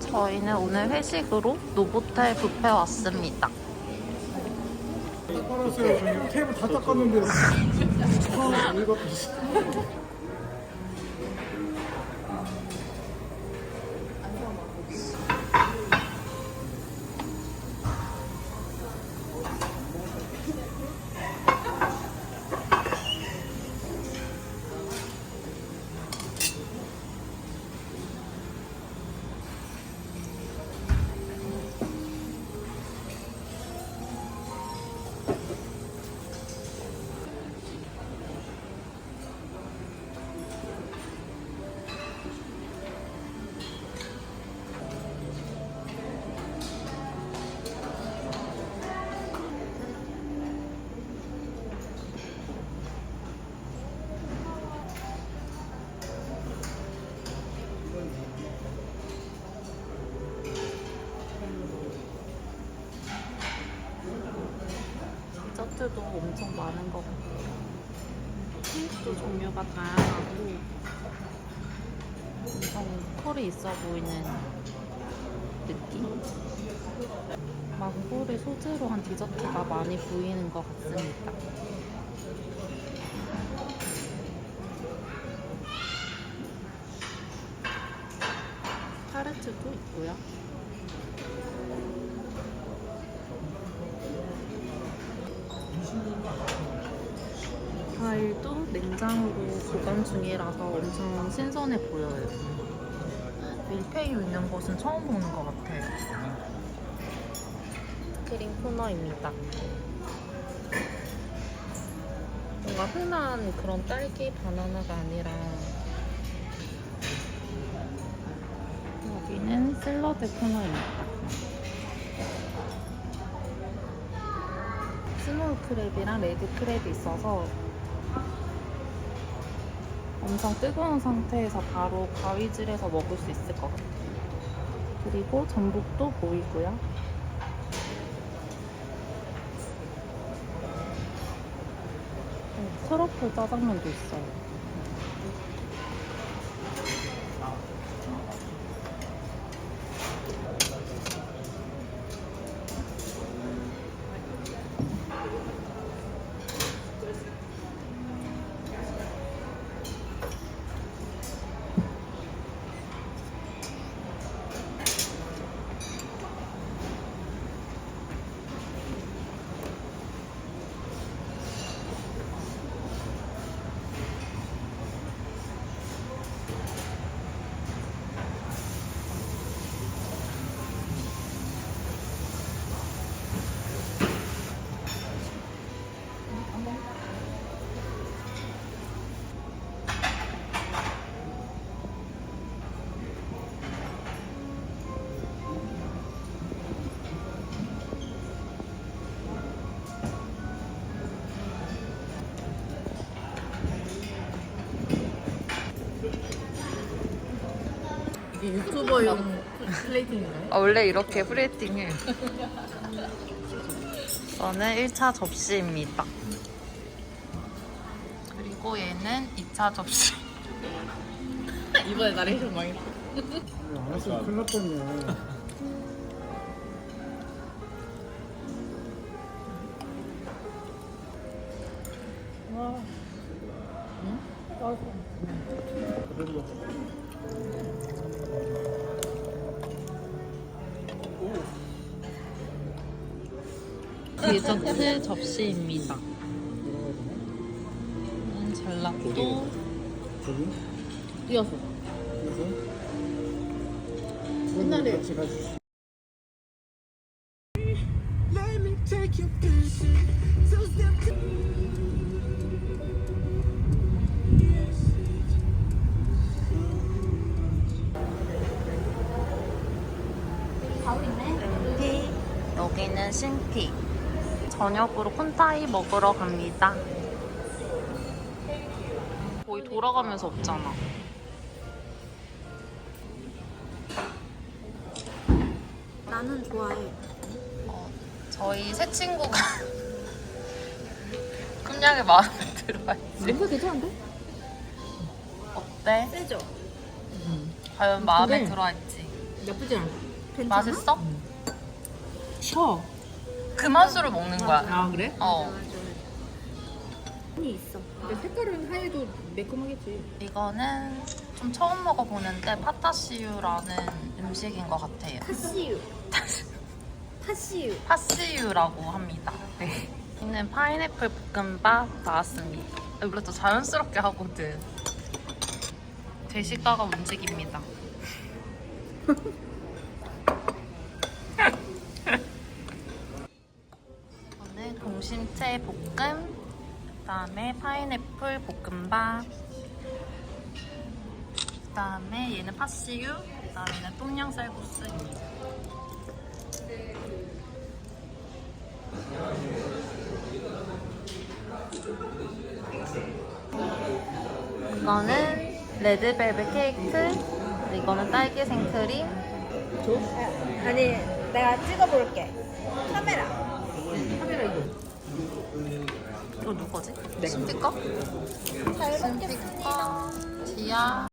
저희는 오늘 회식으로 노보텔 뷔페 왔습니다. 닦아놨어요. 테이블 다 닦았는데. 아, 이거. 엄청 많은 것 같아요. 케이크도 종류가 다양하고 엄청 컬이 있어 보이는 느낌? 망고를 소재로 한 디저트가 많이 보이는 것 같습니다. 타르트도 있고요. 과일도 냉장으로 보관 중이라서 엄청 신선해 보여요. 밀푀유 있는 곳은 처음 보는 것 같아요. 크림 코너입니다. 뭔가 흔한 그런 딸기 바나나가 아니라 여기는 샐러드 코너입니다. 스몰 크랩이랑 레드 크랩이 있어서 엄청 뜨거운 상태에서 바로 가위질해서 먹을 수 있을 것 같아요. 그리고 전복도 보이고요. 어, 트러플 짜장면도 있어요. 이게 유튜버용 플레이팅인가요? 아, 원래 이렇게 프레이팅해. 저는 1차 접시입니다. 그리고 얘는 2차 접시. 이번에 나레이션 망했어. 알았으면 큰일 날 뻔네. 와. 그래도 디저트 접시입니다. 음, 젤라또, 뛰어서. 그래서 옛날에 같이 가주시. 티, 여기는 신티. 저녁으로 콘타이 먹으러 갑니다. 거의 돌아가면서 없잖아. 나는 좋아해. 어, 저희 새 친구가 함량이 마음에 들어야지. 냄새 괜찮은데? 어때? 세죠? 과연 마음에 근데- 들어할지. 나쁘지 않아. 맛있어? 쉬어. 그 맛으로 먹는 거야. 아 그래? 어. 있어. 근데 색깔은 하얘도 매콤하겠지. 이거는 좀 처음 먹어보는데 파타시유라는 음식인 것 같아요. 파시유. 파시유. 파시유라고 합니다. 네. 이는 파인애플 볶음밥 나왔습니다. 원래 또 자연스럽게 하거든. 대식가가 움직입니다. 동심채 볶음, 그다음에 파인애플 볶음밥, 그다음에 얘는 파시유, 그다음에는 똠양 쌀국수입니다. 이거는 레드벨벳 케이크, 이거는 딸기 생크림, 아니 내가 찍어볼게. 카메라 이거. 이거 누구지? 네. 신피꺼? 잘 신피꺼, 지아.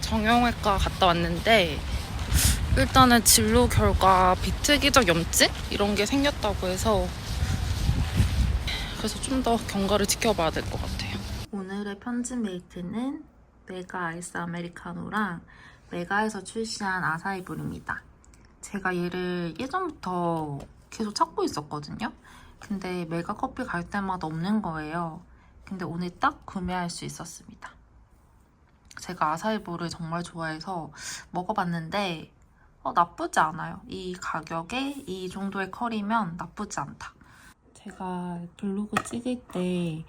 정형외과 갔다 왔는데 일단은 진료 결과 비특이적 염증 이런 게 생겼다고 해서 그래서 좀 더 경과를 지켜봐야 될 것 같아요. 오늘의 편집 메이트는 메가 아이스 아메리카노랑 메가에서 출시한 아사이볼입니다. 제가 얘를 예전부터 계속 찾고 있었거든요. 근데 메가 커피 갈 때마다 없는 거예요. 근데 오늘 딱 구매할 수 있었습니다. 제가 아사이볼을 정말 좋아해서 먹어봤는데 어, 나쁘지 않아요. 이 가격에 이 정도의 컬이면 나쁘지 않다. 제가 블로그 찍을 때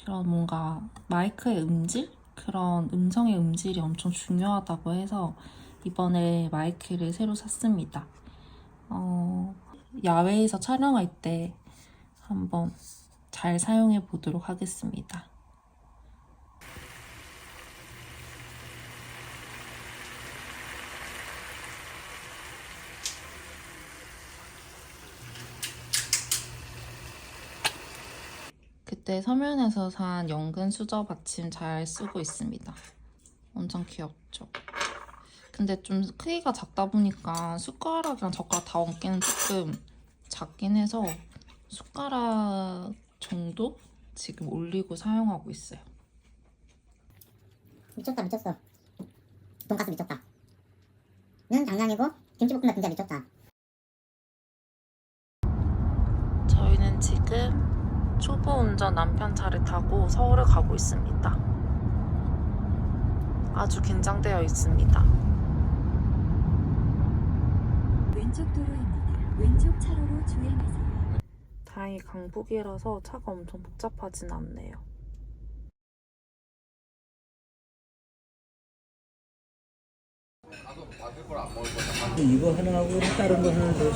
그런 뭔가 마이크의 음질? 그런 음성의 음질이 엄청 중요하다고 해서 이번에 마이크를 새로 샀습니다. 어, 야외에서 촬영할 때 한번 잘 사용해 보도록 하겠습니다. 그때 서면에서 산 연근 수저 받침 잘 쓰고 있습니다. 엄청 귀엽죠? 근데 좀 크기가 작다 보니까 숟가락이랑 젓가락 다 얹기는 조금 작긴 해서 숟가락 정도 지금 올리고 사용하고 있어요. 미쳤다 미쳤어 돈가스 미쳤다 는 장난이고 김치볶음밥 진짜 미쳤다 저희는 지금 초보 운전 남편 차를 타고 서울을 가고 있습니다. 아주 긴장되어 있습니다. 왼쪽 도로입니다. 왼쪽 차로로 주행하세요. 다행히 강북이라서 차가 엄청 복잡하진 않네요. 이거 하나 하고 다른 거 하나 더거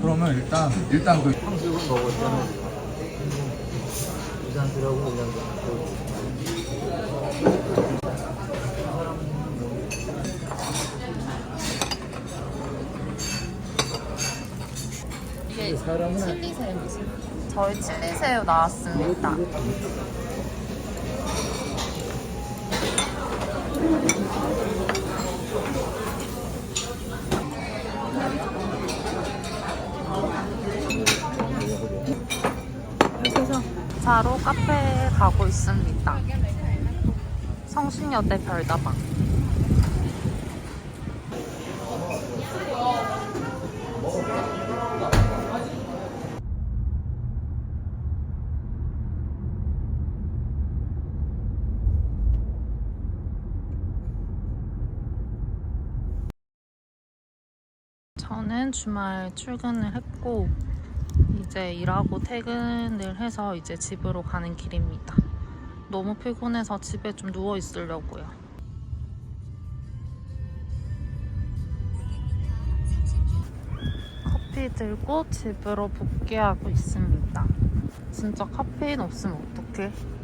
그러면 일단 일단 그 탕수육은 먹었잖아. 이산들하고 그냥 사람은 칠리 새우. 저희 칠리새우 나왔습니다. 자로 카페에 가고 있습니다. 성신여대 별다방. 저는 주말 출근을 했고 이제 일하고 퇴근을 해서 이제 집으로 가는 길입니다. 너무 피곤해서 집에 좀 누워 있으려고요. 커피 들고 집으로 복귀하고 있습니다. 진짜 카페인 없으면 어떡해?